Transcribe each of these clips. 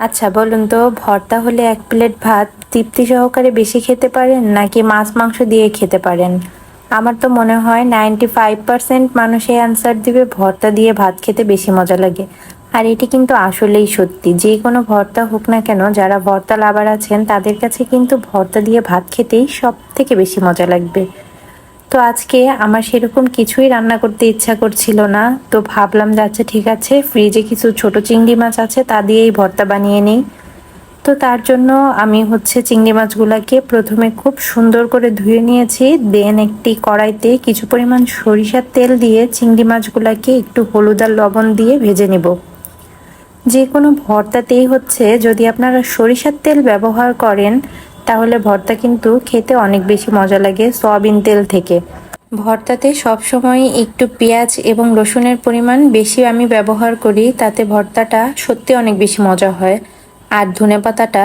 আচ্ছা বলুন তো, ভর্তা হলে এক প্লেট ভাত তৃপ্তি সহকারে বেশি খেতে পারেন নাকি মাছ মাংস দিয়ে খেতে পারেন? আমার তো মনে হয় নাইনটি ফাইভ পার্সেন্ট মানুষই অ্যান্সার দিবে ভর্তা দিয়ে ভাত খেতে বেশি মজা লাগে। আর এটি কিন্তু আসলেই সত্যি। যে কোনো ভর্তা হোক না কেন, যারা ভর্তা লাভার আছেন, তাদের কাছে কিন্তু ভর্তা দিয়ে ভাত খেতেই সব থেকে বেশি মজা লাগবে। তো আজকে আমার সেরকম কিছুই রান্না করতে ইচ্ছা করছিল না। তো ভাবলাম যাচ্ছে ঠিক আছে ফ্রিজে কিছু ছোট চিংড়ি মাছ আছে, তা দিয়েই ভর্তা বানিয়ে নিই। তো তার জন্য আমি হচ্ছে চিংড়ি মাছগুলোকে প্রথমে খুব সুন্দর করে ধুয়ে নিয়েছি দেন একটি কড়াইতে কিছু পরিমাণ সরিষার তেল দিয়ে চিংড়ি মাছগুলোকে একটু হলুদ আর লবণ দিয়ে ভেজে নেব। যে কোনো ভর্তাতেই হচ্ছে, যদি আপনারা সরিষার তেল ব্যবহার করেন তাহলে ভর্তা কিন্তু খেতে অনেক বেশি মজা লাগে সয়াবিন তেল থেকে। ভর্তাতে সবসময় একটু পেঁয়াজ এবং রসুনের পরিমাণ বেশি আমি ব্যবহার করি, তাতে ভর্তাটা সত্যি অনেক বেশি মজা হয়। আর ধনে পাতাটা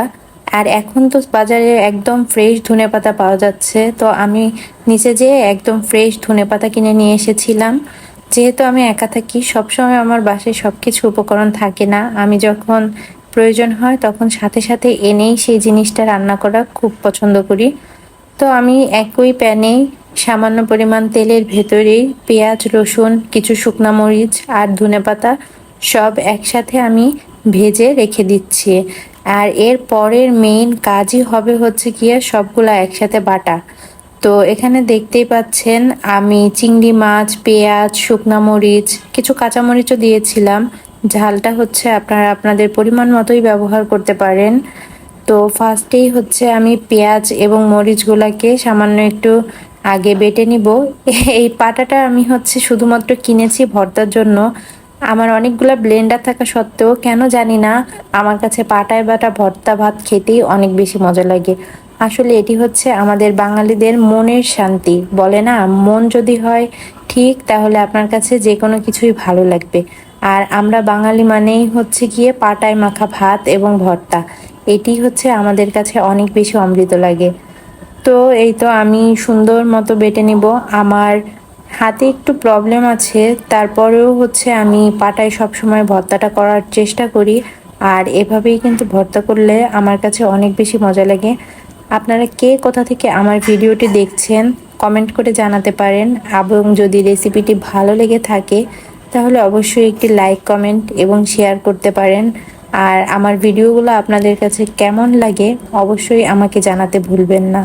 আর এখন তো বাজারে একদম ফ্রেশ ধনে পাতা পাওয়া যাচ্ছে, তো আমি নিচে যেয়ে একদম ফ্রেশ ধনে পাতা কিনে নিয়ে এসেছিলাম। যেহেতু আমি একা থাকি, সবসময় আমার বাসায় সব কিছু উপকরণ থাকে না। আমি যখন প্রয়োজন হয়, তখন সাথে সাথে এনেই সেই জিনিসটা রান্না করা খুব পছন্দ করি। তো আমি একই প্যানে সামান্য পরিমাণ তেলের ভেতরেই পেঁয়াজ, রসুন, কিছু শুকনা মরিচ আর ধনে পাতা সব একসাথে আমি ভেজে রেখে দিচ্ছি। আর এর পরের মেইন কাজই হবে হচ্ছে গিয়ে সবগুলো একসাথে বাটা। তো এখানে দেখতেই পাচ্ছেন, আমি চিংড়ি মাছ, পেঁয়াজ, শুকনা মরিচ, কিছু কাঁচামরিচও দিয়েছিলাম। ঝালটা হচ্ছে আপনারা আপনাদের পরিমাণ মতোই ব্যবহার করতে পারেন। তো ফার্স্টেই হচ্ছে আমি পেঁয়াজ এবং মরিচগুলোকে সামান্য একটু আগে বেটে নিব। এই পাটাটা আমি হচ্ছে শুধুমাত্র কিনেছি ভর্তার জন্য। আমার অনেকগুলো ব্লেন্ডার থাকা সত্ত্বেও, কেন জানি না, আমার কাছে পাটায় বাটা ভর্তা ভাত খেতেই অনেক বেশি মজা লাগে। আসলে এটি হচ্ছে আমাদের বাঙালিদের মনের শান্তি। বলে না, মন যদি হয় ঠিক, তাহলে আপনার কাছে যে কোনো কিছুই ভালো লাগবে। আর আমরা বাঙালি মানেই হচ্ছে গিয়ে পাটায় মাখা ভাত এবং ভর্তা। এটি হচ্ছে আমাদের কাছে অনেক বেশি অমৃত লাগে। তো এই তো আমি সুন্দর মতো বেটে নিব। আমার হাতে একটু প্রবলেম আছে, তারপরেও হচ্ছে আমি পাটায় সবসময় ভর্তাটা করার চেষ্টা করি। আর এভাবেই কিন্তু ভর্তা করলে আমার কাছে অনেক বেশি মজা লাগে। আপনারা কে কোথা থেকে আমার ভিডিওটি দেখছেন কমেন্ট করে জানাতে পারেন। এবং যদি রেসিপিটি ভালো লেগে থাকে, তাহলে অবশ্যই একটি লাইক কমেন্ট এবং শেয়ার করতে পারেন। আর আমার ভিডিওগুলো আপনাদের কাছে কেমন লাগে, অবশ্যই আমাকে জানাতে ভুলবেন না।